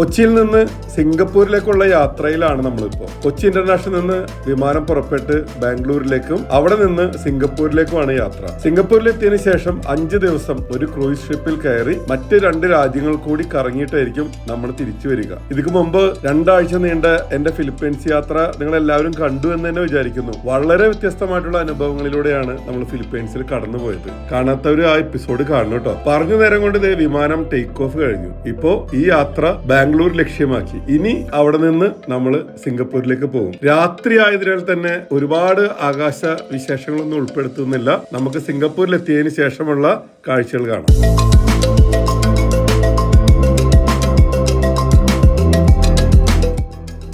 കൊച്ചിയിൽ നിന്ന് സിംഗപ്പൂരിലേക്കുള്ള യാത്രയിലാണ് നമ്മളിപ്പോൾ കൊച്ചി ഇന്റർനാഷണൽ നിന്ന് വിമാനം പുറപ്പെട്ട് ബാംഗ്ലൂരിലേക്കും അവിടെ നിന്ന് സിംഗപ്പൂരിലേക്കുമാണ് യാത്ര. സിംഗപ്പൂരിലെത്തിയതിനു ശേഷം അഞ്ച് ദിവസം ഒരു ക്രൂയിസ് ഷിപ്പിൽ കയറി മറ്റ് രണ്ട് രാജ്യങ്ങൾ കൂടി കറങ്ങിയിട്ടായിരിക്കും നമ്മൾ തിരിച്ചു വരിക. ഇതിനു മുമ്പ് രണ്ടാഴ്ച നീണ്ട എന്റെ ഫിലിപ്പീൻസ് യാത്ര നിങ്ങൾ എല്ലാവരും കണ്ടു എന്ന് തന്നെ വിചാരിക്കുന്നു. വളരെ വ്യത്യസ്തമായിട്ടുള്ള അനുഭവങ്ങളിലൂടെയാണ് നമ്മൾ ഫിലിപ്പീൻസിൽ കടന്നുപോയത്. കാണാത്തവര് ആ എപ്പിസോഡ് കാണണം കേട്ടോ. പറഞ്ഞു നേരം കൊണ്ട് ഇതേ വിമാനം ടേക്ക് ഓഫ് കഴിഞ്ഞു. ഇപ്പോ ഈ യാത്ര ലക്ഷ്യമാക്കി. ഇനി അവിടെ നിന്ന് നമ്മൾ സിംഗപ്പൂരിലേക്ക് പോകും. രാത്രി ആയതിനാൽ തന്നെ ഒരുപാട് ആകാശ വിശേഷങ്ങളൊന്നും ഉൾപ്പെടുത്തുന്നില്ല. നമുക്ക് സിംഗപ്പൂരിൽ എത്തിയതിനു ശേഷമുള്ള കാഴ്ചകൾ കാണാം.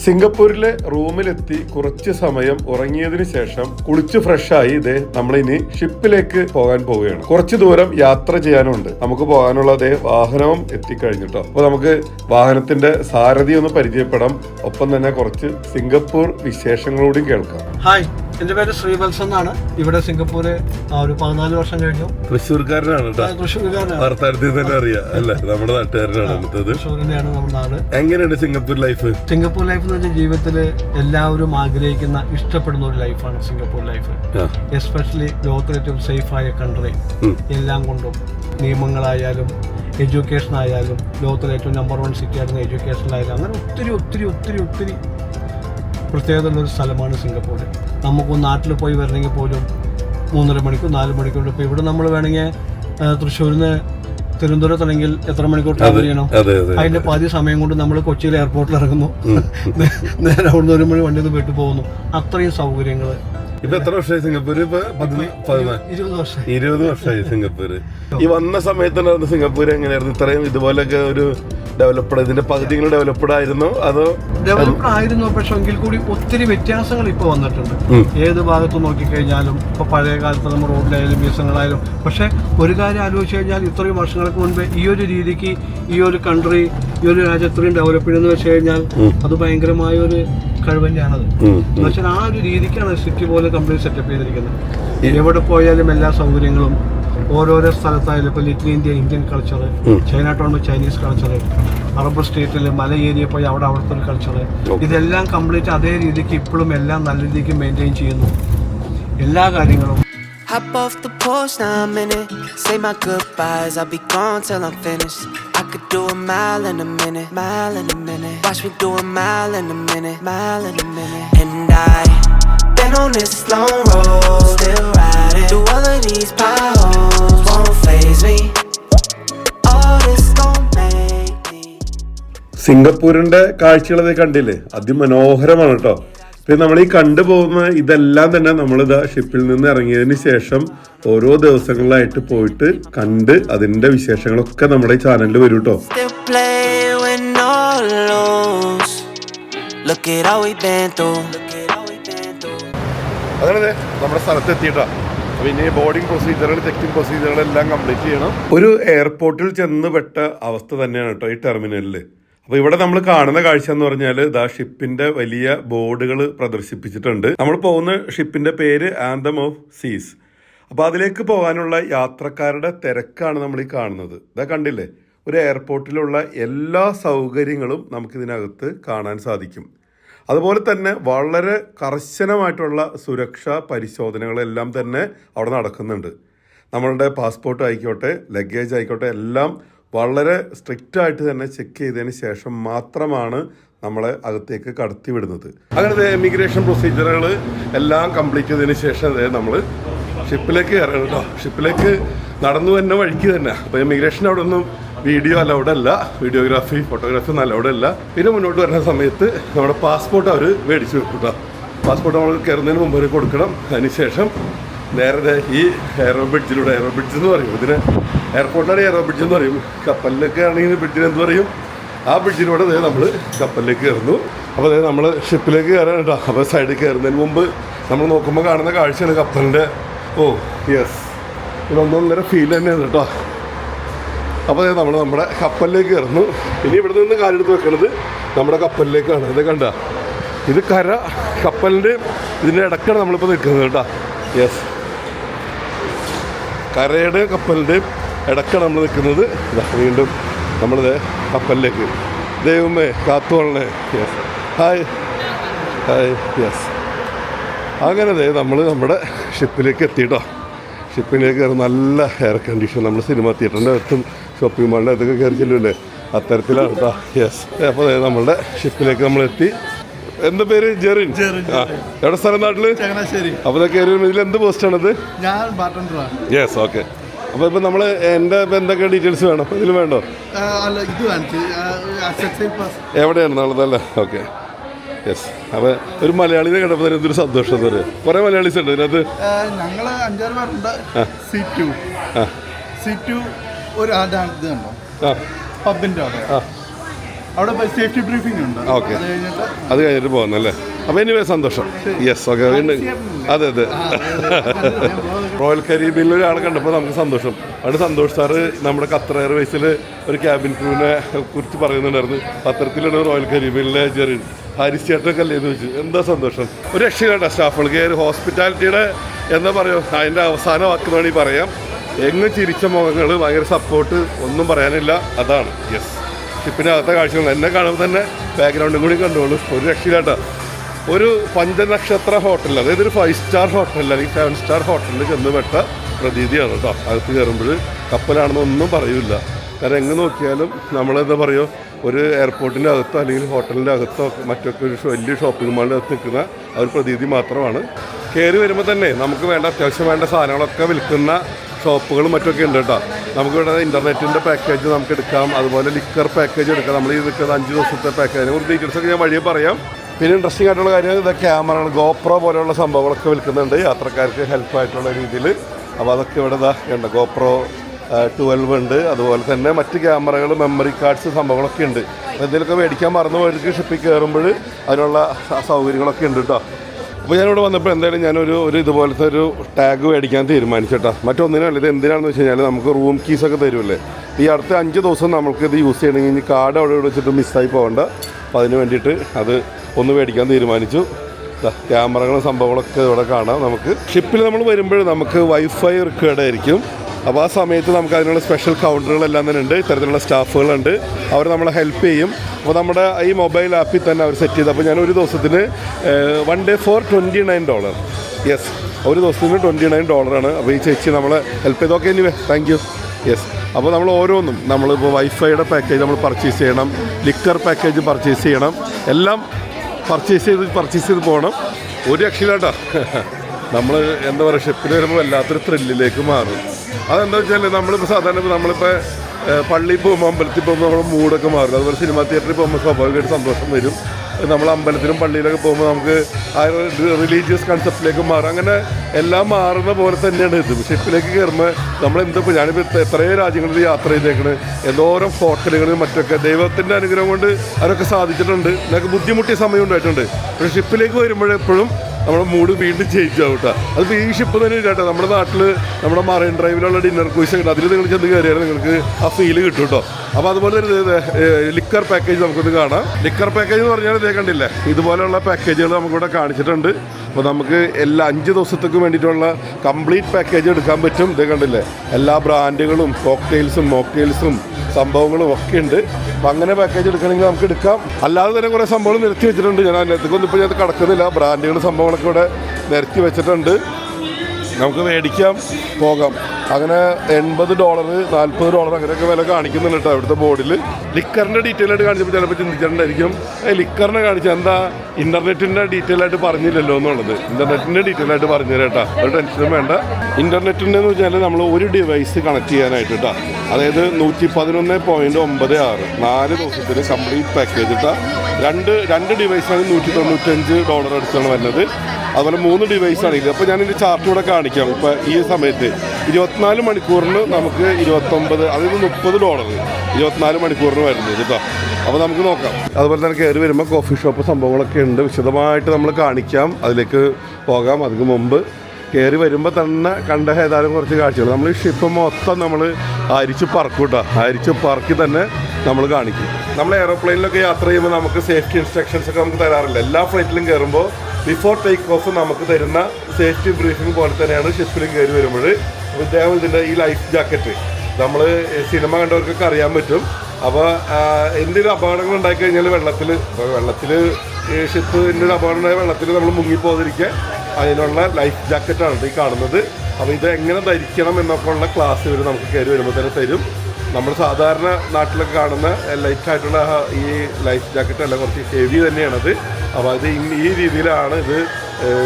സിംഗപ്പൂരിലെ റൂമിലെത്തി കുറച്ച് സമയം ഉറങ്ങിയതിന് ശേഷം കുളിച്ച് ഫ്രഷായി ഇതേ നമ്മളിനി ഷിപ്പിലേക്ക് പോകാൻ പോവുകയാണ്. കുറച്ച് ദൂരം യാത്ര ചെയ്യാനുണ്ട്. നമുക്ക് പോകാനുള്ള അതേ വാഹനവും എത്തിക്കഴിഞ്ഞിട്ടോ. അപ്പൊ നമുക്ക് വാഹനത്തിന്റെ സാരഥി ഒന്ന് പരിചയപ്പെടാം. ഒപ്പം തന്നെ കുറച്ച് സിംഗപ്പൂർ വിശേഷങ്ങളോടും കേൾക്കാം. ഹായ്. എന്റെ പേര് ശ്രീവത്സൻ എന്നാണ് ഇവിടെ സിംഗപ്പൂര് ഒരു പതിനാല് വർഷം കഴിഞ്ഞു. തൃശ്ശൂർക്കാരനാണ് തൃശ്ശൂർക്കാരനാണ്. തന്നെ അറിയാം. അല്ല? നമ്മുടെ നാട്ടുകാരനാണ് നമ്മുടെ നാട്. എങ്ങനെയാണ് സിംഗപ്പൂർ ലൈഫ്? സിംഗപ്പൂർ ലൈഫ് എന്ന് വെച്ചാൽ ജീവിതത്തിൽ എല്ലാവരും ആഗ്രഹിക്കുന്ന ഇഷ്ടപ്പെടുന്ന ഒരു ലൈഫാണ് സിംഗപ്പൂർ ലൈഫ്. എസ്പെഷ്യലി ലോകത്തിലെ ഏറ്റവും ആയ കൺട്രി എല്ലാം കൊണ്ടും നിയമങ്ങളായാലും എഡ്യൂക്കേഷൻ ആയാലും ലോകത്തിലെ ഏറ്റവും നമ്പർ വൺ സിറ്റി ആയിരുന്ന എഡ്യൂക്കേഷനിലായാലും അങ്ങനെ ഒത്തിരി ഒത്തിരി ഒത്തിരി ഒത്തിരി പ്രത്യേകതയുള്ള ഉള്ളൊരു സ്ഥലമാണ് സിംഗപ്പൂർ നമുക്ക് നാട്ടിൽ പോയി വരണമെങ്കിൽ പോലും മൂന്നര മണിക്കൂർ നാല് മണിക്കൂർ ഇപ്പോൾ ഇവിടെ നമ്മൾ വേണമെങ്കിൽ തൃശ്ശൂരിൽ നിന്ന് തിരുവനന്തപുരത്താണെങ്കിൽ എത്ര മണിക്കൂർ ട്രാവൽ ചെയ്യണം? അതെ അതെ അതിന്റെ പാതി സമയം കൊണ്ട് നമ്മൾ കൊച്ചിയിൽ എയർപോർട്ടിൽ ഇറങ്ങുന്നു. നേരെ അവിടുന്ന് ഒരു മണി വണ്ടിയിൽ നിന്ന് വീട്ടിൽ പോകുന്നു. അത്രയും സൗകര്യങ്ങൾ ഇപ്പൊ എത്ര വർഷമായി സിംഗപ്പൂർ ഇപ്പൊ ഇരുപത് വർഷം ഇരുപത് വർഷമായി സിംഗപ്പൂര്. ഈ വന്ന സമയത്തുണ്ടായിരുന്ന സിംഗപ്പൂർ എങ്ങനെയായിരുന്നു? ഇത്രയും ഇതുപോലൊക്കെ ഒരു ഡെവലപ്ഡ് ഇതിന്റെ പകുതി ഡെവലപ്ഡ് ആയിരുന്നു? അതോ ഡെവലപ്ഡ് ആയിരുന്നു പക്ഷെ എങ്കിൽ കൂടി ഒത്തിരി വ്യത്യാസങ്ങൾ ഇപ്പൊ വന്നിട്ടുണ്ട്. ഏത് ഭാഗത്ത് നോക്കിക്കഴിഞ്ഞാലും ഇപ്പൊ പഴയ കാലത്ത് നമ്മൾ റോഡിലായാലും ബീസങ്ങളായാലും പക്ഷെ ഒരു കാര്യം ആലോചിച്ച് കഴിഞ്ഞാൽ ഇത്രയും വർഷങ്ങൾക്ക് മുൻപ് ഈ ഒരു രീതിക്ക് ഈ ഒരു കൺട്രി ഈ ഒരു രാജ്യത്രയും ഡെവലപ്പ് ചെയ്തെന്ന് വെച്ച് കഴിഞ്ഞാൽ അത് ഭയങ്കരമായ ഒരു കഴിവ് തന്നെയാണത്. വെച്ചാൽ ആ ഒരു രീതിക്കാണ് സിറ്റി പോലെ കംപ്ലീറ്റ് സെറ്റപ്പ് ചെയ്തിരിക്കുന്നത്. എവിടെ പോയാലും എല്ലാ സൗകര്യങ്ങളും ഓരോരോ സ്ഥലത്തായാലും ഇപ്പോൾ little India Indian culture China town Chinese culture Arab സ്റ്റേറ്റിൽ മല ഏരിയ പോയി അവിടെ അവിടുത്തെ ഒരു കൾച്ചർ ഇതെല്ലാം കംപ്ലീറ്റ് അതേ രീതിക്ക് ഇപ്പോഴും എല്ലാം നല്ല രീതിക്ക് മെയിന്റെയിൻ ചെയ്യുന്നു. എല്ലാ കാര്യങ്ങളും Hop off the porch, now I'm in it. Say my goodbyes, I'll be gone till I'm finished. I could do a mile in a minute, mile in a minute. Watch me do a mile in a minute, mile in a minute. And I been on this long road, still riding through all of these potholes. Won't phase me. All this gon' make me. സിംഗപ്പൂരിന്റെ കാഴ്ചകളൊക്കെ കണ്ടില്ലേ അതിമനോഹരമാണ് കേട്ടോ പിന്നെ നമ്മൾ ഈ കണ്ടുപോകുന്ന ഇതെല്ലാം തന്നെ നമ്മൾ ഇതാ ഷിപ്പിൽ നിന്ന് ഇറങ്ങിയതിന് ശേഷം ഓരോ ദിവസങ്ങളിലായിട്ട് പോയിട്ട് കണ്ട് അതിന്റെ വിശേഷങ്ങളൊക്കെ നമ്മുടെ ഈ ചാനലിൽ വരും കേട്ടോ. അങ്ങനെ നമ്മുടെ സ്ഥലത്ത് എത്തിയിട്ടാ. പിന്നെ ഇനി ബോർഡിംഗ് പ്രൊസീജിയറുകൾ ചെക്കിംഗ് പ്രൊസീജിയറുകൾ എല്ലാം കംപ്ലീറ്റ് ചെയ്യണം. ഒരു എയർപോർട്ടിൽ ചെന്ന് പെട്ട അവസ്ഥ തന്നെയാണ് കേട്ടോ ഈ ടെർമിനലിൽ അപ്പൊ ഇവിടെ നമ്മൾ കാണുന്ന കാഴ്ച എന്ന് പറഞ്ഞാൽ ദാ ഷിപ്പിന്റെ വലിയ ബോർഡുകൾ പ്രദർശിപ്പിച്ചിട്ടുണ്ട്. നമ്മൾ പോകുന്ന ഷിപ്പിന്റെ പേര് ആന്തം ഓഫ് സീസ്. അപ്പൊ അതിലേക്ക് പോകാനുള്ള യാത്രക്കാരുടെ തിരക്കാണ് നമ്മൾ ഈ കാണുന്നത്. ഇതാ കണ്ടില്ലേ? ഒരു എയർപോർട്ടിലുള്ള എല്ലാ സൗകര്യങ്ങളും നമുക്കിതിനകത്ത് കാണാൻ സാധിക്കും. അതുപോലെ തന്നെ വളരെ കർശനമായിട്ടുള്ള സുരക്ഷാ പരിശോധനകളെല്ലാം തന്നെ അവിടെ നടക്കുന്നുണ്ട്. നമ്മളുടെ പാസ്പോർട്ട് ആയിക്കോട്ടെ ലഗേജ് ആയിക്കോട്ടെ എല്ലാം വളരെ സ്ട്രിക്റ്റ് ആയിട്ട് തന്നെ ചെക്ക് ചെയ്തതിന് ശേഷം മാത്രമാണ് നമ്മളെ അകത്തേക്ക് കടത്തി വിടുന്നത്. അങ്ങനെ എമിഗ്രേഷൻ പ്രൊസീജിയറുകൾ എല്ലാം കംപ്ലീറ്റ് ചെയ്തതിന് ശേഷം നമ്മൾ ഷിപ്പിലേക്ക് കയറണം കേട്ടോ. ഷിപ്പിലേക്ക് നടന്നു തന്നെ വഴിക്ക് തന്നെ. അപ്പോൾ ഇമിഗ്രേഷൻ അവിടെ ഒന്നും വീഡിയോ അലൗഡ് അല്ല. വീഡിയോഗ്രാഫി ഫോട്ടോഗ്രാഫി ഒന്നും അലൗഡ് അല്ല. പിന്നെ മുന്നോട്ട് വരുന്ന സമയത്ത് നമ്മുടെ പാസ്പോർട്ട് അവർ മേടിച്ചു വെക്കും കേട്ടോ. പാസ്പോർട്ട് നമ്മൾ കയറുന്നതിന് മുമ്പ് കൊടുക്കണം. അതിനുശേഷം നേരെ ഈ എയറോ ബ്രിഡ്ജിലൂടെ എയറോ ബ്രിഡ്ജ് എന്ന് പറയും. ഇതിന് എയർപോർട്ടിലാണ് എയറോ ബ്രിഡ്ജ് എന്ന് പറയും. കപ്പലിലൊക്കെ ആണെങ്കിൽ ബ്രിഡ്ജിന് എന്ത് പറയും? ആ ബ്രിഡ്ജിലൂടെ ദേ നമ്മൾ കപ്പലിലേക്ക് കയറുന്നു. അപ്പോൾ അതായത് നമ്മൾ ഷിപ്പിലേക്ക് കയറാൻ കേട്ടോ. അപ്പോൾ സൈഡിൽ കയറുന്നതിന് മുമ്പ് നമ്മൾ നോക്കുമ്പോൾ കാണുന്ന കാഴ്ചയാണ് കപ്പലിന്റെ ഓ യെസ് ഇതൊന്നൊന്നര ഫീൽ തന്നെയാണ് കേട്ടോ. അപ്പോൾ നമ്മൾ നമ്മുടെ കപ്പലിലേക്ക് കയറുന്നു. ഇനി ഇവിടെ നിന്ന് കാലെടുത്ത് വെക്കണത് നമ്മുടെ കപ്പലിലേക്കാണ്. ഇത് കണ്ട? ഇത് കര കപ്പലിന്റെ ഇതിന്റെ ഇടക്കാണ് നമ്മളിപ്പോൾ നിൽക്കുന്നത് കേട്ടോ. യെസ് കരയുടെ കപ്പലിന്റെയും ഇടയ്ക്ക് നമ്മൾ നിൽക്കുന്നത്. ഇതാ വീണ്ടും നമ്മളിത് കപ്പലിലേക്ക്. ദൈവമേ കാത്തോളണേ യെസ് ഹായ് ഹായ് യെസ് അങ്ങനെ ദേ നമ്മൾ നമ്മുടെ ഷിപ്പിലേക്ക് എത്തിയിട്ടോ. ഷിപ്പിലേക്ക് കയറി നല്ല എയർ കണ്ടീഷൻ നമ്മൾ സിനിമ തിയേറ്ററിന്റെ അകത്തും ഷോപ്പിംഗ് മാളിന്റെ അകത്തൊക്കെ കയറി ചെല്ലുമല്ലേ? അത്തരത്തിലാണ് കേട്ടോ യെസ് അപ്പോൾ നമ്മളുടെ ഷിപ്പിലേക്ക് നമ്മൾ എത്തി. എന്താ പേര്? ജെറിൻ. എവിടെ സ്ഥലം നാട്ടിൽ? ചങ്ങനാശ്ശേരി. അപ്പോൾ ഇതൊക്കെ വരുമ്പോൾ ഇതിൽ എന്ത് പോസ്റ്റാണത് ഞാൻ യെസ് ഓക്കെ അപ്പോൾ ഇപ്പൊ നമ്മൾ എന്റെ എന്തൊക്കെ ഡീറ്റെയിൽസ് വേണം? ഇതിൽ വേണ്ടോ? എവിടെയാണ് നാളെ ഓക്കെ യെസ് അപ്പോൾ ഒരു മലയാളിനെ കണ്ടപ്പോൾ തന്നെ എന്തൊരു സന്തോഷം എന്ന് പറയുക കുറേ മലയാളീസ് ഉണ്ട് ഇതിനകത്ത്. ഞങ്ങൾ അഞ്ചാറ് പേരുണ്ട്. സി ടു സി ടു ഒരു ആദ്യം ഇത് കണ്ടോ? ആ. അവിടെ. അവിടെ സേഫ്റ്റി ബ്രീഫിംഗ് ഉണ്ട്. ഓക്കെ. അത് കഴിഞ്ഞിട്ട് പോകുന്നല്ലേ? അപ്പോൾ എനിവേ സന്തോഷം. യെസ് ഓക്കെ വീണ്ടും അതെ അതെ. റോയൽ കരീബിയിൽ ഒരാളെ കണ്ടപ്പോൾ നമുക്ക് സന്തോഷം. അവിടെ സന്തോഷ് സാറ് നമ്മുടെ ഖത്തർ എയർവേസിൽ ഒരു ക്യാബിൻ ക്രൂവിനെ കുറിച്ച് പറയുന്നുണ്ടായിരുന്നു. പത്രത്തിലാണ് റോയൽ കരീബിയിലെ ജെറിൻ ഹാരിസ് ചേട്ടനൊക്കെ അല്ലേ എന്ന് ചോദിച്ചു. എന്താ സന്തോഷം? ഒരു രക്ഷയില്ല സ്റ്റാഫുകൾക്ക് ഒരു ഹോസ്പിറ്റാലിറ്റിയുടെ എന്താ പറയുക അതിന്റെ അവസാന വാക്ക് വേണമെങ്കിൽ പറയാം. എങ്ങ് ചിരിച്ച മുഖങ്ങൾ ഭയങ്കര സപ്പോർട്ട് ഒന്നും പറയാനില്ല. അതാണ്. യെസ് ഷിപ്പിനകത്തെ കാഴ്ചകൾ എന്നെ കാണുമ്പോൾ തന്നെ ബാക്ക്ഗ്രൗണ്ടും കൂടി കണ്ടോളൂ ഒരു രക്ഷയിലാട്ടോ ഒരു പഞ്ചനക്ഷത്ര ഹോട്ടൽ അതായത് ഒരു ഫൈവ് സ്റ്റാർ ഹോട്ടൽ അല്ലെങ്കിൽ സെവൻ സ്റ്റാർ ഹോട്ടലിൽ ചെന്ന് പെട്ട പ്രതീതിയാണ് കേട്ടോ. അകത്ത് കയറുമ്പോൾ കപ്പലാണെന്നൊന്നും പറയൂല കാരണം എങ്ങ് നോക്കിയാലും നമ്മളെന്താ പറയുക ഒരു എയർപോർട്ടിന്റെ അകത്തോ അല്ലെങ്കിൽ ഹോട്ടലിന്റെ അകത്തോ മറ്റൊക്കെ ഒരു വലിയ ഷോപ്പിംഗ് മാളിന്റെ അകത്ത് നിൽക്കുന്ന ആ ഒരു പ്രതീതി മാത്രമാണ്. കയറി വരുമ്പോൾ തന്നെ നമുക്ക് വേണ്ട അത്യാവശ്യം വേണ്ട സാധനങ്ങളൊക്കെ വിൽക്കുന്ന ഷോപ്പുകളും മറ്റൊക്കെ ഉണ്ട് കേട്ടോ. നമുക്കിവിടെ ഇന്റർനെറ്റിന്റെ പാക്കേജ് നമുക്ക് എടുക്കാം. അതുപോലെ ലിക്കർ പാക്കേജ് എടുക്കാം. നമ്മൾ ഈ നിൽക്കുന്ന അഞ്ച് ദിവസത്തെ പാക്കേജ് അതിനെ കുറിച്ച് ഡീറ്റെയിൽസ് ഒക്കെ ഞാൻ വഴിയെ പറയാം. പിന്നെ ഇൻട്രസ്റ്റിംഗ് ആയിട്ടുള്ള കാര്യം ഇത് ക്യാമറകൾ ഗോപ്രോ പോലെയുള്ള സംഭവങ്ങളൊക്കെ വിൽക്കുന്നുണ്ട്. യാത്രക്കാർക്ക് ഹെൽപ്പായിട്ടുള്ള രീതിയിൽ. അപ്പോൾ അതൊക്കെ ഇവിടെ ഇതാ ഉണ്ട് ഗോപ്രോ ട്വൽവ് ഉണ്ട്. അതുപോലെ തന്നെ മറ്റ് ക്യാമറകൾ മെമ്മറി കാർഡ്സ് സംഭവങ്ങളൊക്കെ ഉണ്ട്. എന്തെങ്കിലുമൊക്കെ മേടിക്കാൻ മറന്നു പോയിട്ട് ഷിപ്പിൽ കയറുമ്പോൾ അതിനുള്ള സൗകര്യങ്ങളൊക്കെ ഉണ്ട് കേട്ടോ. അപ്പോൾ ഞാനിവിടെ വന്നപ്പോൾ എന്തായാലും ഞാനൊരു ഒരു ഇതുപോലത്തെ ഒരു ടാഗ് മേടിക്കാൻ തീരുമാനിച്ചേട്ടാ. മറ്റൊന്നിനല്ല ഇത് എന്തിനാണെന്ന് വെച്ച് കഴിഞ്ഞാൽ നമുക്ക് റൂം കീസൊക്കെ തരുമല്ലേ? ഈ അടുത്ത അഞ്ച് ദിവസം നമുക്ക് ഇത് യൂസ് ചെയ്യണമെങ്കിൽ ഇനി കാർഡ് അവിടെ ഇവിടെ വെച്ചിട്ട് മിസ്സായി പോകണ്ട. അപ്പോൾ അതിന് വേണ്ടിയിട്ട് അത് ഒന്ന് മേടിക്കാൻ തീരുമാനിച്ചു. ക്യാമറകളും സംഭവങ്ങളൊക്കെ ഇവിടെ കാണാം നമുക്ക്. ഷിപ്പിൽ നമ്മൾ വരുമ്പോൾ നമുക്ക് വൈഫൈ റിക്കേർഡ് ആയിരിക്കും അപ്പോൾ ആ സമയത്ത് നമുക്ക് അതിനുള്ള സ്പെഷ്യൽ കൗണ്ടറുകളെല്ലാം തന്നെ ഉണ്ട്. ഇത്തരത്തിലുള്ള സ്റ്റാഫുകളുണ്ട്. അവർ നമ്മളെ ഹെൽപ്പ് ചെയ്യും. അപ്പോൾ നമ്മുടെ ഈ മൊബൈൽ ആപ്പിൽ തന്നെ അവർ സെറ്റ് ചെയ്ത്. അപ്പോൾ ഞാൻ ഒരു ദിവസത്തിന് one day four twenty nine dollar yes ഒരു ദിവസത്തിന് ട്വന്റി നയൻ ഡോളറാണ് അപ്പോൾ ഈ ചേച്ചി നമ്മളെ ഹെൽപ്പ് ചെയ്ത്. ചെയ്തൊക്കെ എനിവേ താങ്ക് യു യെസ് അപ്പോൾ നമ്മൾ ഓരോന്നും നമ്മളിപ്പോൾ വൈഫൈയുടെ പാക്കേജ് നമ്മൾ പർച്ചേസ് ചെയ്യണം. ലിക്കർ പാക്കേജ് പർച്ചേസ് ചെയ്യണം. എല്ലാം പർച്ചേസ് ചെയ്ത് പർച്ചേസ് ചെയ്ത് പോകണം. ഒരു രക്ഷയില്ലാട്ടോ. നമ്മൾ എന്താ പറയുക ഷിപ്പിൽ വരുമ്പോൾ വല്ലാത്തൊരു ത്രില്ലിലേക്ക് മാറും. അതെന്താ വെച്ചാൽ നമ്മളിപ്പോൾ സാധാരണ നമ്മളിപ്പോൾ പള്ളിയിൽ പോകുമ്പോൾ അമ്പലത്തിൽ പോകുമ്പോൾ നമ്മുടെ മൂഡൊക്കെ മാറും. അതുപോലെ സിനിമാ തിയേറ്ററിൽ പോകുമ്പോൾ സ്വാഭാവികമായിട്ട് സന്തോഷം വരും. നമ്മൾ അമ്പലത്തിലും പള്ളിയിലൊക്കെ പോകുമ്പോൾ നമുക്ക് ആ റിലീജിയസ് കൺസെപ്റ്റിലേക്ക് മാറും. അങ്ങനെ എല്ലാം മാറുന്ന പോലെ തന്നെയാണ് ഇത്. ഷിപ്പിലേക്ക് കയറുമ്പോൾ നമ്മൾ എന്താ ഇപ്പോൾ ഞാനിപ്പോൾ എത്ര- എത്രയോ രാജ്യങ്ങളിൽ യാത്ര ചെയ്തേക്കണ്. എന്തോരം ഹോട്ടലുകളും മറ്റൊക്കെ ദൈവത്തിന്റെ അനുഗ്രഹം കൊണ്ട് അതൊക്കെ സാധിച്ചിട്ടുണ്ട്. എന്നൊക്കെ ബുദ്ധിമുട്ടിയ സമയം ഉണ്ടായിട്ടുണ്ട്. പക്ഷേ ഷിപ്പിലേക്ക് വരുമ്പോഴെപ്പോഴും നമ്മുടെ മൂഡ് വീണ്ടും ചേഞ്ച് ആവട്ടെ അത് ഇപ്പം തന്നെ കേട്ടോ നമ്മുടെ നാട്ടിൽ നമ്മുടെ മറൈൻ ഡ്രൈവിലുള്ള ഡിന്നർ കോഴ്സ് ഉണ്ട്. അതിൽ നിങ്ങൾ ചെന്ന് കയറിയാൽ നിങ്ങൾക്ക് ആ ഫീൽ കിട്ടും കേട്ടോ അപ്പോൾ അതുപോലെ തന്നെ ലിക്കർ പാക്കേജ് നമുക്കൊന്ന് കാണാം. ലിക്കർ പാക്കേജ് എന്ന് പറഞ്ഞാൽ ഇതേ കണ്ടില്ലേ? ഇതുപോലെയുള്ള പാക്കേജുകൾ നമുക്കിവിടെ കാണിച്ചിട്ടുണ്ട്. അപ്പോൾ നമുക്ക് എല്ലാ അഞ്ച് ദിവസത്തേക്ക് വേണ്ടിയിട്ടുള്ള കംപ്ലീറ്റ് പാക്കേജ് എടുക്കാൻ പറ്റും. ഇതേ കണ്ടില്ലേ? എല്ലാ ബ്രാൻഡുകളും കോക്ടെയിൽസും മോക്ടെയിൽസും സംഭവങ്ങളും ഒക്കെ ഉണ്ട്. അപ്പം അങ്ങനെ പാക്കേജ് എടുക്കണമെങ്കിൽ നമുക്ക് എടുക്കാം. അല്ലാതെ തന്നെ കുറേ സംഭവങ്ങൾ നിരത്തി വെച്ചിട്ടുണ്ട്. ഞാൻ അതിനകത്തേക്കൊന്നും ഇപ്പോൾ ഞാൻ കടക്കുന്നില്ല. ബ്രാൻഡുകളും സംഭവങ്ങളൊക്കെ ഇവിടെ നിരത്തി വെച്ചിട്ടുണ്ട്. നമുക്ക് മേടിക്കാം. പോകാം. അങ്ങനെ എൺപത് ഡോളർ നാൽപ്പത് ഡോളർ അങ്ങനെയൊക്കെ വില കാണിക്കുന്നുണ്ട് കേട്ടോ അവിടുത്തെ ബോർഡിൽ ലിക്കറിന്റെ ഡീറ്റെയിൽ ആയിട്ട് കാണിച്ചപ്പോൾ ചിലപ്പോൾ ചിന്തിച്ചിട്ടുണ്ടായിരിക്കും. ലിക്കറിനെ കാണിച്ചാൽ എന്താ ഇന്റർനെറ്റിന്റെ ഡീറ്റെയിൽ ആയിട്ട് പറഞ്ഞില്ലല്ലോ എന്നുള്ളത്. ഇന്റർനെറ്റിന്റെ ഡീറ്റെയിൽ ആയിട്ട് പറഞ്ഞു കേട്ടോ. ഒരു ടെൻഷനും വേണ്ട. ഇന്റർനെറ്റിന്റെ എന്ന് വെച്ചാൽ നമ്മൾ ഒരു ഡിവൈസ് കണക്ട് ചെയ്യാനായിട്ട് കേട്ടോ. അതായത് നൂറ്റി പതിനൊന്ന് പോയിന്റ് ഒമ്പത് ആറ്. നാല് ദിവസത്തിന് കംപ്ലീറ്റ് പാക്കേജ് കേട്ടോ രണ്ട് രണ്ട് ഡിവൈസാണ് നൂറ്റി തൊണ്ണൂറ്റഞ്ച് ഡോളർ അടുത്താണ് വരുന്നത്. അതുപോലെ മൂന്ന് ഡിവൈസാണ് ഇത് അപ്പോൾ ഞാനിത് ചാർട്ട് കൂടെ കാണിക്കാം. ഇപ്പോൾ ഈ സമയത്ത് ഇരുപത്തിനാല് മണിക്കൂറിന് നമുക്ക് ഇരുപത്തൊമ്പത് അതായത് മുപ്പത് ഡോളർ ഇരുപത്തിനാല് മണിക്കൂറിന് വരുന്നത് കേട്ടോ. അപ്പോൾ നമുക്ക് നോക്കാം. അതുപോലെ തന്നെ കയറി വരുമ്പോൾ കോഫി ഷോപ്പ് സംഭവങ്ങളൊക്കെ ഉണ്ട്. വിശദമായിട്ട് നമ്മൾ കാണിക്കാം. അതിലേക്ക് പോകാം. അതിന് മുമ്പ് കയറി വരുമ്പോൾ തന്നെ കണ്ട ഏതാനും കുറച്ച് കാഴ്ചകൾ നമ്മൾ ഷിപ്പ് മൊത്തം നമ്മൾ അരിച്ച് പറക്കും കേട്ടോ. അരിച്ച് പറക്കി തന്നെ നമ്മൾ കാണിക്കും. നമ്മൾ എയറോപ്ലെയിനിലൊക്കെ യാത്ര ചെയ്യുമ്പോൾ നമുക്ക് സേഫ്റ്റി ഇൻസ്ട്രക്ഷൻസ് ഒക്കെ നമുക്ക് തരാറില്ല. എല്ലാ ഫ്ലൈറ്റിലും കയറുമ്പോൾ ബിഫോർ ടേക്ക് ഓഫ് നമുക്ക് തരുന്ന സേഫ്റ്റി ബ്രീഫിംഗ് പോലെ തന്നെയാണ് ഷിപ്പിലും കയറി വരുമ്പോൾ. ഇദ്ദേഹം ഇതിന്റെ ഈ ലൈഫ് ജാക്കറ്റ് നമ്മൾ സിനിമ കണ്ടവർക്കൊക്കെ അറിയാൻ പറ്റും. അപ്പോൾ എന്തെങ്കിലും അപകടങ്ങൾ ഉണ്ടായി കഴിഞ്ഞാൽ വെള്ളത്തിൽ വെള്ളത്തിൽ ഷിപ്പിന്റെ ഒരു അപകടം ഉണ്ടായ വെള്ളത്തിൽ നമ്മൾ മുങ്ങിപ്പോകാതിരിക്കുക. അതിനുള്ള ലൈഫ് ജാക്കറ്റാണ് ഈ കാണുന്നത്. അപ്പോൾ ഇത് എങ്ങനെ ധരിക്കണം എന്നൊക്കെ ഉള്ള ക്ലാസ് ഇവർ നമുക്ക് കയറി വരുമ്പോൾ തന്നെ തരും. നമ്മൾ സാധാരണ നാട്ടിലൊക്കെ കാണുന്ന ലൈറ്റ് ആയിട്ടുള്ള ഈ ലൈഫ് ജാക്കറ്റ് അല്ല കുറച്ച് ഹെവി തന്നെയാണത്. അപ്പോൾ അത് ഈ രീതിയിലാണ് ഇത്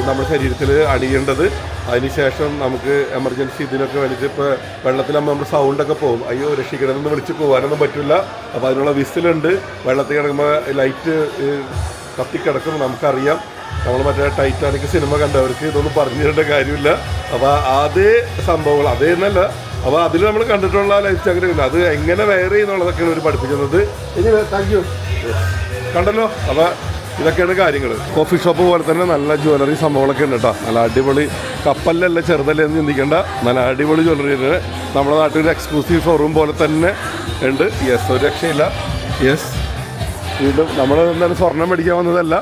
നമ്മുടെ ശരീരത്തിൽ അണിയേണ്ടത്. അതിനുശേഷം നമുക്ക് എമർജൻസി ഇതിനൊക്കെ വലിച്ച് ഇപ്പോൾ വെള്ളത്തിലാകുമ്പോൾ നമ്മുടെ സൗണ്ടൊക്കെ പോകും. അയ്യോ രക്ഷിക്കണമെന്ന് വിളിച്ച് പോകാനൊന്നും പറ്റില്ല അപ്പോൾ അതിനുള്ള വിസിലുണ്ട്. വെള്ളത്തിൽ കിടക്കുമ്പോൾ ലൈറ്റ് കത്തിക്കിടക്കും നമുക്കറിയാം. നമ്മൾ മറ്റേ ടൈറ്റാനിക് സിനിമ കണ്ടവർക്ക് ഇതൊന്നും പറഞ്ഞു തരേണ്ട കാര്യമില്ല അപ്പോൾ അതേ സംഭവങ്ങൾ അതേ എന്നല്ല അപ്പോൾ അതിൽ നമ്മൾ കണ്ടിട്ടുള്ള ലൈഫ് ജാക്കറ്റ് അത് എങ്ങനെ വെയർ ചെയ്യുന്നുള്ളതൊക്കെയാണ് ഇവർ പഠിപ്പിക്കുന്നത്. ഇനി താങ്ക് യു കണ്ടല്ലോ? അപ്പോൾ ഇതൊക്കെയാണ് കാര്യങ്ങൾ കോഫി ഷോപ്പ് പോലെ തന്നെ നല്ല ജ്വല്ലറി സംഭവങ്ങളൊക്കെ ഉണ്ട് കേട്ടോ നല്ല അടിപൊളി കപ്പലിലല്ല ചെറുതല്ലേ എന്ന് ചിന്തിക്കേണ്ട. നല്ല അടിപൊളി ജ്വല്ലറി ഉണ്ട്. നമ്മുടെ നാട്ടിൽ ഒരു എക്സ്ക്ലൂസീവ് ഷോറൂം പോലെ തന്നെ ഉണ്ട്. യെസ് ഒരു രക്ഷയില്ല. യെസ് വീണ്ടും നമ്മൾ എന്താണ് സ്വർണം മേടിക്കാൻ വന്നതല്ല.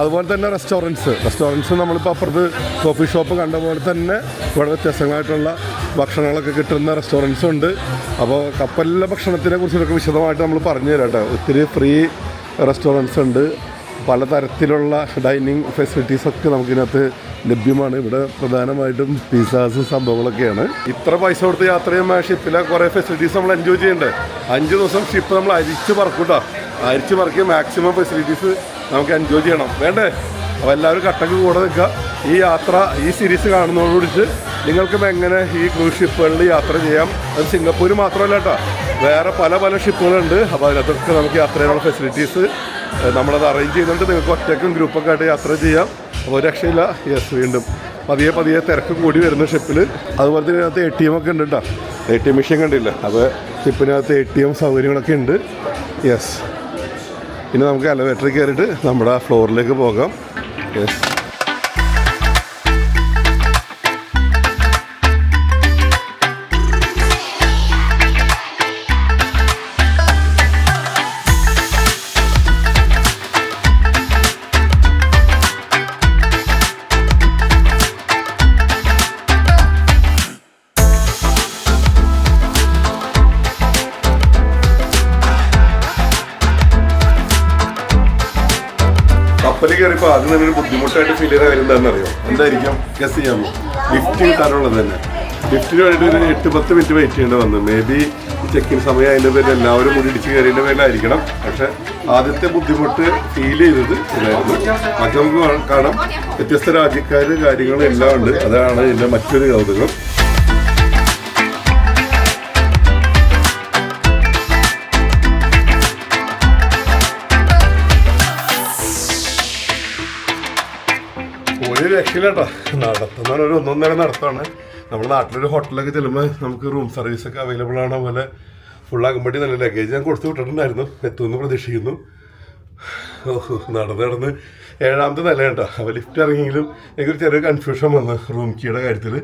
അതുപോലെ തന്നെ റെസ്റ്റോറന്റ്സ് റെസ്റ്റോറന്റ്സ് നമ്മളിപ്പോൾ അപ്പുറത്ത് കോഫി ഷോപ്പ് കണ്ട പോലെ തന്നെ ഇവിടെ വ്യത്യസ്തങ്ങളായിട്ടുള്ള ഭക്ഷണങ്ങളൊക്കെ കിട്ടുന്ന റെസ്റ്റോറന്റ്സും ഉണ്ട്. അപ്പോൾ കപ്പലിലെ ഭക്ഷണത്തിനെ കുറിച്ചൊക്കെ വിശദമായിട്ട് നമ്മൾ പറഞ്ഞു തരാം കേട്ടോ. ഒത്തിരി ഫ്രീ റെസ്റ്റോറന്റ്സ് ഉണ്ട്. പലതരത്തിലുള്ള ഡൈനിങ് ഫെസിലിറ്റീസൊക്കെ നമുക്കിതിനകത്ത് ലഭ്യമാണ്. ഇവിടെ പ്രധാനമായിട്ടും പിസാസും സംഭവങ്ങളൊക്കെയാണ്. ഇത്ര പൈസ കൊടുത്ത് യാത്ര ചെയ്യുമ്പോൾ ഷിപ്പിലെ കുറേ ഫെസിലിറ്റീസ് നമ്മൾ എൻജോയ് ചെയ്യണ്ടേ. അഞ്ച് ദിവസം ഷിപ്പ് നമ്മൾ അരിച്ച് പറക്കൂട്ടോ അരിച്ച് പറക്കി മാക്സിമം ഫെസിലിറ്റീസ് നമുക്ക് എൻജോയ് ചെയ്യണം. വേണ്ടേ? അപ്പോൾ എല്ലാവരും കട്ടക്ക് കൂടെ നിൽക്കുക. ഈ യാത്ര ഈ സീരീസ് കാണുന്നതോടുകൂടിച്ച് നിങ്ങൾക്കും എങ്ങനെ ഈ ക്രൂസ് ഷിപ്പുകളിൽ യാത്ര ചെയ്യാം? അത് സിംഗപ്പൂർ മാത്രമല്ല കേട്ടോ. വേറെ പല പല ഷിപ്പുകളുണ്ട് അപ്പോൾ അതിനകത്തൊക്കെ നമുക്ക് യാത്ര ചെയ്യാനുള്ള ഫെസിലിറ്റീസ് നമ്മളത് അറേഞ്ച് ചെയ്യുന്നുണ്ട് നിങ്ങൾക്ക് ഒറ്റയ്ക്കും ഗ്രൂപ്പൊക്കെ ആയിട്ട് യാത്ര ചെയ്യാം. ഒരു രക്ഷയില്ല. യെസ് വീണ്ടും. പതിയെ പതിയെ തിരക്ക് കൂടി വരുന്ന ഷിപ്പിൽ അതുപോലെ തന്നെ അതിനകത്ത് എ ടി എം ഒക്കെ ഉണ്ട് കേട്ടോ. എ ടി എം മെഷീൻ കണ്ടില്ല? അപ്പോൾ ഷിപ്പിനകത്ത് എ ടി എം സൗകര്യങ്ങളൊക്കെ ഉണ്ട്. യെസ് ഇനി നമുക്ക് എലവേറ്ററിൽ കയറിയിട്ട് നമ്മുടെ ഫ്ലോറിലേക്ക് പോകാം. യെസ് കപ്പലിൽ കയറിയപ്പോൾ ആദ്യം തന്നെ ഒരു എന്താണെന്ന് അറിയോ എന്തായിരിക്കും? ഗസ് ചെയ്യാമോ? ലിഫ്റ്റ് കിട്ടാനുള്ളത് തന്നെ. ലിഫ്റ്റിന് വേണ്ടി ഒരു എട്ട് പത്ത് മിനിറ്റ് വെയിറ്റ് ചെയ്യേണ്ടി വന്നു. മേ ബി ചെക്കിൻ സമയം അതിന്റെ പേരിൽ എല്ലാവരും കൂടി ഇടിച്ച് കയറിയതിന്റെ പേരിലായിരിക്കണം. പക്ഷെ ആദ്യത്തെ ബുദ്ധിമുട്ട് ഫീൽ ചെയ്തത് ഇതായിരുന്നു. മറ്റു നമുക്ക് കാണാം. വ്യത്യസ്ത രാജ്യക്കാർ കാര്യങ്ങളും എല്ലാം ഉണ്ട്. അതാണ് ഇതിന്റെ മറ്റൊരു കൗതുകം. ഒരു രക്ഷയില്ലാട്ടോ. നടത്തുന്ന ഒരു ഒന്നൊന്നര നടത്താണ് നമ്മുടെ നാട്ടിലൊരു ഹോട്ടലൊക്കെ ചെല്ലുമ്പോൾ നമുക്ക് റൂം സർവീസ് ഒക്കെ അവൈലബിൾ ആണ്. അതുപോലെ ഫുൾ ആകുമ്പോഴേ നല്ല ലഗേജ് ഞാൻ കൊടുത്തു വിട്ടിട്ടുണ്ടായിരുന്നു. എത്തുമെന്ന് പ്രതീക്ഷിക്കുന്നു. ഓഹ് നടന്ന് നടന്ന് ഏഴാമത്തെ നില കേട്ടോ അപ്പോൾ ലിഫ്റ്റ് ഇറങ്ങിയെങ്കിലും എനിക്കൊരു ചെറിയ കൺഫ്യൂഷൻ വന്നു റൂം കീയുടെ കാര്യത്തിൽ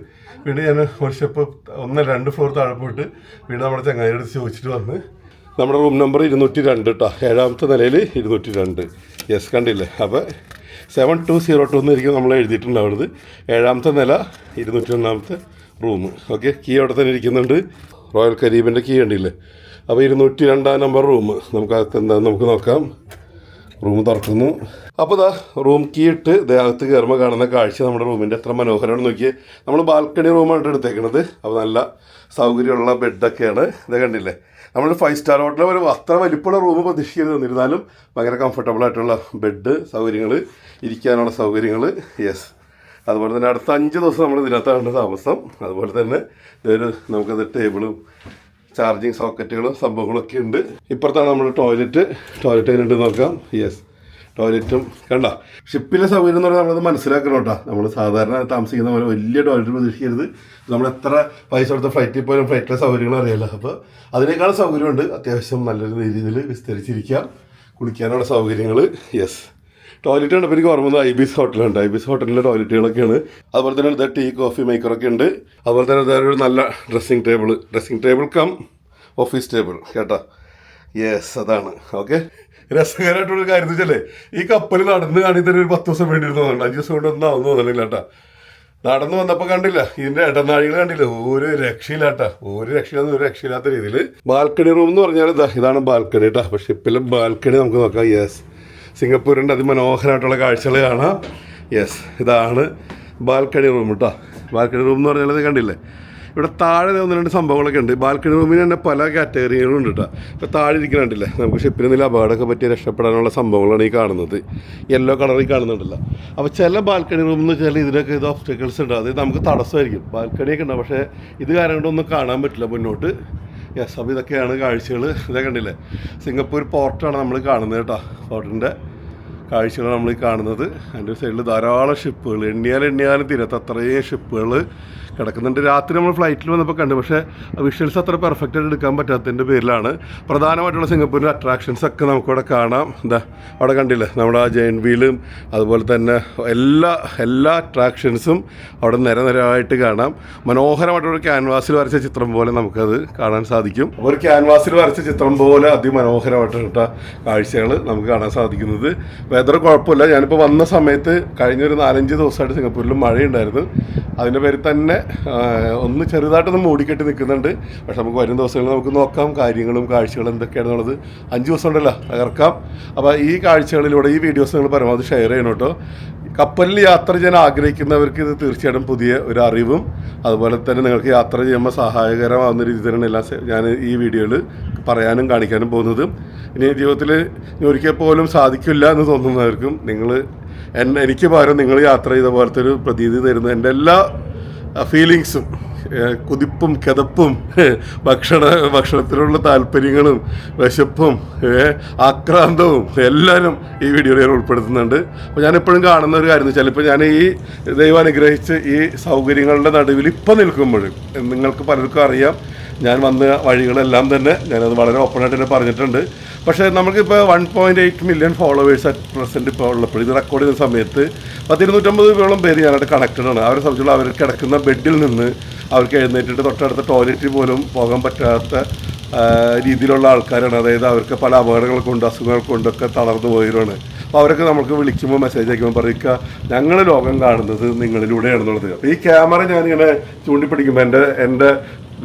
വീണ്ടും ഞാൻ ഒരു സ്റ്റെപ്പ് ഒന്ന് രണ്ട് ഫ്ലോർ താഴെ പോയിട്ട് വീണ്ടും നമ്മുടെ ചങ്ങാതിയുടെ അടുത്ത് ചോദിച്ചിട്ട് വന്ന് നമ്മുടെ റൂം നമ്പർ ഇരുന്നൂറ്റി രണ്ട് കേട്ടോ ഏഴാമത്തെ നിലയിൽ ഇരുന്നൂറ്റി രണ്ട്. യെസ് കണ്ടില്ലേ? അപ്പോൾ സെവൻ ടു സീറോ ടു എന്നായിരിക്കും നമ്മൾ എഴുതിയിട്ടുണ്ടാവുന്നത് ഏഴാമത്തെ നില ഇരുന്നൂറ്റി ഒന്നാമത്തെ റൂം ഓക്കെ കീ അവിടെ തന്നെ ഇരിക്കുന്നുണ്ട്. റോയൽ കരീബിന്റെ കീ ഉണ്ടല്ലേ അപ്പോൾ ഇരുന്നൂറ്റി രണ്ടാം നമ്പർ റൂം നമുക്ക് അകത്ത് എന്താണെന്ന് നമുക്ക് നോക്കാം. റൂം തുറക്കുന്നു. അപ്പോൾ ദാ റൂം കീ ഇട്ട് ദേഹത്ത് കയറുമ്പോൾ കാണുന്ന കാഴ്ച നമ്മുടെ റൂമിന്റെ എത്ര മനോഹരമാണ് നോക്കിയേ. നമ്മൾ ബാൽക്കണി റൂമാണ് എടുത്തേക്കണത്. അപ്പോൾ നല്ല സൗകര്യമുള്ള ബെഡൊക്കെയാണ് ഇത് കണ്ടില്ലേ? നമ്മൾ ഫൈവ് സ്റ്റാർ ഹോട്ടലിൽ ഒരു അത്ര വലിപ്പമുള്ള റൂം പ്രതീക്ഷിക്കരുത്. എന്നിരുന്നാലും ഭയങ്കര കംഫർട്ടബിൾ ആയിട്ടുള്ള ബെഡ് സൗകര്യങ്ങൾ ഇരിക്കാനുള്ള സൗകര്യങ്ങൾ യെസ് അതുപോലെ തന്നെ അടുത്ത അഞ്ച് ദിവസം നമ്മൾ ഇതിനകത്താണ് താമസം. അതുപോലെ തന്നെ ഇതൊരു നമുക്കത് ടേബിളും ചാർജിങ് സോക്കറ്റുകളും സംഭവങ്ങളൊക്കെ ഉണ്ട്. ഇപ്പുറത്താണ് നമ്മൾ ടോയ്ലറ്റ് ടോയ്ലറ്റ് കഴിഞ്ഞിട്ട് നോക്കാം. യെസ് ടോയ്ലറ്റും കണ്ട? ഷിപ്പിലെ സൗകര്യം എന്ന് പറഞ്ഞാൽ നമ്മളത് മനസ്സിലാക്കണം കേട്ടോ. നമ്മൾ സാധാരണ താമസിക്കുന്ന പോലെ വലിയ ടോയ്ലറ്റ് പ്രതീക്ഷിക്കരുത്. നമ്മൾ എത്ര പൈസ കൊടുത്ത ഫ്ലൈറ്റിൽ പോലും ഫ്ലൈറ്റിലെ സൗകര്യങ്ങൾ അറിയില്ല അപ്പോൾ അതിനേക്കാൾ സൗകര്യമുണ്ട്. അത്യാവശ്യം നല്ല രീതിയിൽ വിസ്തരിച്ചിരിക്കാം. കുളിക്കാനുള്ള സൗകര്യങ്ങൾ യെസ് ടോയ്ലറ്റ് ഉണ്ട് എനിക്ക് ഓർമ്മ വന്നത് ഐബിസ് ഹോട്ടലുണ്ട് ഐ ഐബിസ് ഹോട്ടലിലെ ടോയ്ലറ്റുകളൊക്കെയാണ്. അതുപോലെ തന്നെ ഇതാ ടീ കോഫി മേക്കറൊക്കെ ഉണ്ട്. അതുപോലെ തന്നെ ഒരു നല്ല dressing table dressing table cum office table കേട്ടോ. യെസ് അതാണ്. ഓക്കെ രസകരമായിട്ടുള്ള കാര്യം എന്ന് വെച്ചാലേ ഈ കപ്പലിൽ നടന്ന് കാണി തന്നെ ഒരു പത്ത് ദിവസം വേണ്ടി തോന്നുന്നു അഞ്ച് ദിവസം കൊണ്ട് ഒന്നും ആവുന്നു തോന്നുന്നില്ല കേട്ടാ. നടന്നു വന്നപ്പോ കണ്ടില്ല ഇതിന്റെ ഇടനാഴികൾ കണ്ടില്ല. ഒരു രക്ഷയില്ലാട്ടാ ഒരു രക്ഷയില്ലാത്ത ഒരു രക്ഷയില്ലാത്ത രീതിയിൽ ബാൽക്കണി റൂം എന്ന് പറഞ്ഞാൽ ഇതാ ഇതാണ് ബാൽക്കണി കേട്ടോ. പക്ഷെ ഇപ്പോഴും ബാൽക്കണി നമുക്ക് നോക്കാം. യെസ് സിംഗപ്പൂരിന്റെ അതിമനോഹരമായിട്ടുള്ള കാഴ്ചകൾ കാണാം. യെസ് ഇതാണ് ബാൽക്കണി റൂം കേട്ടോ. ബാൽക്കണി റൂം എന്ന് പറഞ്ഞാൽ ഇത് കണ്ടില്ലേ? ഇവിടെ താഴെ ഒന്ന് രണ്ട് സംഭവങ്ങളൊക്കെ ഉണ്ട്. ബാൽക്കണി റൂമിന് തന്നെ പല കാറ്റഗറികളും ഉണ്ട് കേട്ടോ ഇപ്പോൾ താഴെ ഇരിക്കുന്നുണ്ടല്ലേ നമുക്ക് ഷിപ്പിന് എന്തെങ്കിലും അപകടമൊക്കെ പറ്റി രക്ഷപ്പെടാനുള്ള സംഭവങ്ങളാണ് ഈ കാണുന്നത്. യെല്ലോ കളറിൽ കാണുന്നുണ്ടല്ലോ. അപ്പോൾ ചില ബാൽക്കണി റൂം എന്ന് വെച്ചാൽ ഇതിനൊക്കെ ഇത് ഒബ്സ്റ്റക്കിൾസ് ഉണ്ട്. അത് നമുക്ക് തടസ്സമായിരിക്കും. ബാൽക്കണിയൊക്കെ ഉണ്ട്. പക്ഷേ ഇത് കാരണം കൊണ്ടൊന്നും കാണാൻ പറ്റില്ല മുന്നോട്ട്. യെസ് അപ്പോൾ ഇതൊക്കെയാണ് കാഴ്ചകൾ. ഇതൊക്കെ കണ്ടില്ലേ? സിംഗപ്പൂർ പോർട്ടാണ് നമ്മൾ കാണുന്നത് കേട്ടോ പോർട്ടിന്റെ കാഴ്ചകൾ നമ്മൾ കാണുന്നത്. അതിന്റെ സൈഡിൽ ധാരാളം ഷിപ്പുകൾ എണ്ണിയാൽ എണ്ണിയാലും തീരത്ത് അത്രയും ഷിപ്പുകൾ കിടക്കുന്നുണ്ട്. രാത്രി നമ്മൾ ഫ്ലൈറ്റിൽ വന്നപ്പോൾ കണ്ടു. പക്ഷേ വിഷ്വൽസ് അത്ര പെർഫെക്റ്റ് ആയിട്ട് എടുക്കാൻ പറ്റാത്തതിന്റെ പേരിലാണ്. പ്രധാനമായിട്ടുള്ള സിംഗപ്പൂരിന്റെ അട്രാക്ഷൻസ് ഒക്കെ നമുക്കിവിടെ കാണാം. എന്താ അവിടെ കണ്ടില്ലേ? നമ്മുടെ ആ ജയൻ വീലും അതുപോലെ തന്നെ എല്ലാ എല്ലാ അട്രാക്ഷൻസും അവിടെ നിരനിരയായിട്ട് കാണാം. മനോഹരമായിട്ടുള്ള ക്യാൻവാസിൽ വരച്ച ചിത്രം പോലെ നമുക്കത് കാണാൻ സാധിക്കും. ഒരു ക്യാൻവാസിൽ വരച്ച ചിത്രം പോലെ അതിമനോഹരമായിട്ടുള്ള കാഴ്ചകൾ നമുക്ക് കാണാൻ സാധിക്കുന്നത്. വെതർ കുഴപ്പമില്ല. ഞാനിപ്പോൾ വന്ന സമയത്ത് കഴിഞ്ഞൊരു നാലഞ്ച് ദിവസമായിട്ട് സിംഗപ്പൂരിൽ മഴയുണ്ടായിരുന്നു. അതിന്റെ പേരിൽ തന്നെ ഒന്ന് ചെറുതായിട്ടൊന്ന് മൂടിക്കെട്ടി നിൽക്കുന്നുണ്ട്. പക്ഷെ നമുക്ക് വരും ദിവസങ്ങളിൽ നമുക്ക് നോക്കാം കാര്യങ്ങളും കാഴ്ചകളും എന്തൊക്കെയാണെന്നുള്ളത് അഞ്ച് ദിവസം ഉണ്ടല്ലോ തകർക്കാം. അപ്പോൾ ഈ കാഴ്ചകളിലൂടെ ഈ വീഡിയോസ് നിങ്ങൾ പരമാവധി ഷെയർ ചെയ്യണം കേട്ടോ. കപ്പലിൽ യാത്ര ചെയ്യാൻ ആഗ്രഹിക്കുന്നവർക്ക് ഇത് തീർച്ചയായിട്ടും പുതിയ ഒരു അറിവും. അതുപോലെ തന്നെ നിങ്ങൾക്ക് യാത്ര ചെയ്യുമ്പോൾ സഹായകരമാകുന്ന രീതിയിൽ തന്നെയാണ് എല്ലാം ഞാൻ ഈ വീഡിയോയിൽ പറയാനും കാണിക്കാനും പോകുന്നത്. ഇനി ജീവിതത്തിൽ ഒരിക്കൽ പോലും സാധിക്കില്ല എന്ന് തോന്നുന്നവർക്കും നിങ്ങൾ എനിക്ക് പകരം നിങ്ങൾ യാത്ര ചെയ്ത പോലത്തെ ഒരു പ്രതീതി തരുന്ന എന്റെ എല്ലാ ഫീലിങ്സും കുതിപ്പും കിതപ്പും ഭക്ഷണ ഭക്ഷണത്തിലുള്ള താല്പര്യങ്ങളും വിശപ്പും ആക്രാന്തവും എല്ലാവരും ഈ വീഡിയോയിൽ ഉൾപ്പെടുത്തുന്നുണ്ട്. അപ്പോൾ ഞാൻ എപ്പോഴും കാണുന്ന ഒരു കാര്യം ചിലപ്പോൾ ഞാൻ ഈ ദൈവം അനുഗ്രഹിച്ച് ഈ സൗകര്യങ്ങളുടെ നടുവിൽ ഇപ്പം നിൽക്കുമ്പോൾ നിങ്ങൾക്ക് പലർക്കും അറിയാം ഞാൻ വന്ന വഴികളെല്ലാം തന്നെ ഞാനത് വളരെ ഓപ്പണായിട്ട് തന്നെ പറഞ്ഞിട്ടുണ്ട്. പക്ഷേ നമുക്കിപ്പോൾ one point eight million followers at present ഇപ്പോൾ ഉള്ളപ്പോൾ ഇത് റെക്കോർഡ് ചെയ്യുന്ന സമയത്ത് പത്തിരുന്നൂറ്റമ്പത് രൂപയോളം പേര് ഞാനായിട്ട് കണക്റ്റഡ് ആണ്. അവരെ സംബന്ധിച്ചുള്ള അവർ കിടക്കുന്ന ബെഡിൽ നിന്ന് അവർക്ക് എഴുന്നേറ്റിട്ട് തൊട്ടടുത്ത ടോയ്ലറ്റിൽ പോലും പോകാൻ പറ്റാത്ത രീതിയിലുള്ള ആൾക്കാരാണ്. അതായത് അവർക്ക് പല അപകടങ്ങൾ കൊണ്ട് അസുഖങ്ങൾ കൊണ്ടൊക്കെ തളർന്നു പോയവരാണ്. അപ്പോൾ അവരൊക്കെ നമുക്ക് വിളിക്കുമ്പോൾ മെസ്സേജ് അയക്കുമ്പോൾ പറയുക ഞങ്ങൾ ലോകം കാണുന്നത് നിങ്ങളിലൂടെയാണെന്നുള്ളത്. അപ്പോൾ ഈ ക്യാമറ ഞാനിങ്ങനെ ചൂണ്ടിപ്പിടിക്കുമ്പോൾ എന്റെ എന്റെ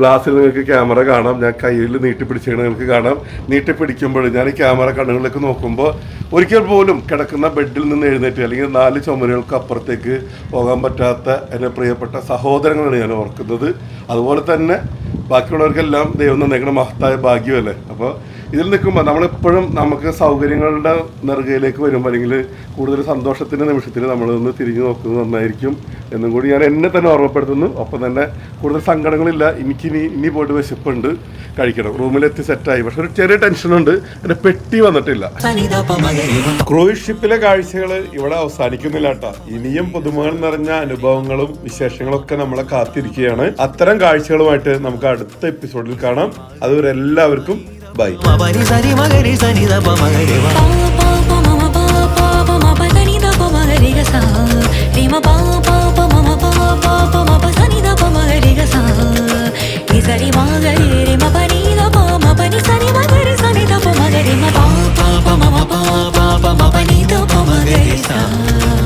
ഗ്ലാസ്സിൽ നിങ്ങൾക്ക് ക്യാമറ കാണാം. ഞാൻ കയ്യിൽ നീട്ടിപ്പിടിച്ചാണ് നിങ്ങൾക്ക് കാണാം. നീട്ടിപ്പിടിക്കുമ്പോൾ ഞാൻ ഈ ക്യാമറ കണ്ണുകളിലേക്ക് നോക്കുമ്പോൾ ഒരിക്കൽ പോലും കിടക്കുന്ന ബെഡിൽ നിന്ന് എഴുന്നേറ്റ് അല്ലെങ്കിൽ നാല് ചുമരുകൾക്ക് അപ്പുറത്തേക്ക് പോകാൻ പറ്റാത്ത എന്റെ പ്രിയപ്പെട്ട സഹോദരങ്ങളാണ് ഞാൻ ഓർക്കുന്നത്. അതുപോലെ തന്നെ ബാക്കിയുള്ളവർക്കെല്ലാം ദൈവം തന്നേക്കുന്ന മഹത്തായ ഭാഗ്യമല്ലേ? അപ്പോൾ ഇതിൽ നിൽക്കുമ്പോൾ നമ്മളെപ്പോഴും നമുക്ക് സൗകര്യങ്ങളുടെ നെറുകയിലേക്ക് വരുമ്പോൾ അല്ലെങ്കിൽ കൂടുതൽ സന്തോഷത്തിന്റെ നിമിഷത്തിൽ നമ്മളൊന്ന് തിരിഞ്ഞു നോക്കുന്നത് നന്നായിരിക്കും എന്നും കൂടി ഞാൻ എന്നെ തന്നെ ഓർമ്മപ്പെടുത്തുന്നു. ഒപ്പം തന്നെ കൂടുതൽ സങ്കടങ്ങളില്ല. എനിക്ക് ഇനി പോയിട്ട് വിശപ്പുണ്ട്. കഴിക്കണം. റൂമിലെത്തി സെറ്റായി പക്ഷെ ഒരു ചെറിയ ടെൻഷനുണ്ട് എന്റെ പെട്ടി വന്നിട്ടില്ല. ക്രൂയിസ് ഷിപ്പിലെ കാഴ്ചകൾ ഇവിടെ അവസാനിക്കുന്നില്ല കേട്ടോ. ഇനിയും പുതുമകൾ നിറഞ്ഞ അനുഭവങ്ങളും വിശേഷങ്ങളും ഒക്കെ നമ്മളെ കാത്തിരിക്കുകയാണ്. അത്തരം കാഴ്ചകളുമായിട്ട് നമുക്ക് അടുത്ത എപ്പിസോഡിൽ കാണാം. അതുവരെ എല്ലാവർക്കും பாய் மபரி சரி மகரி சனி தப மகரி Sa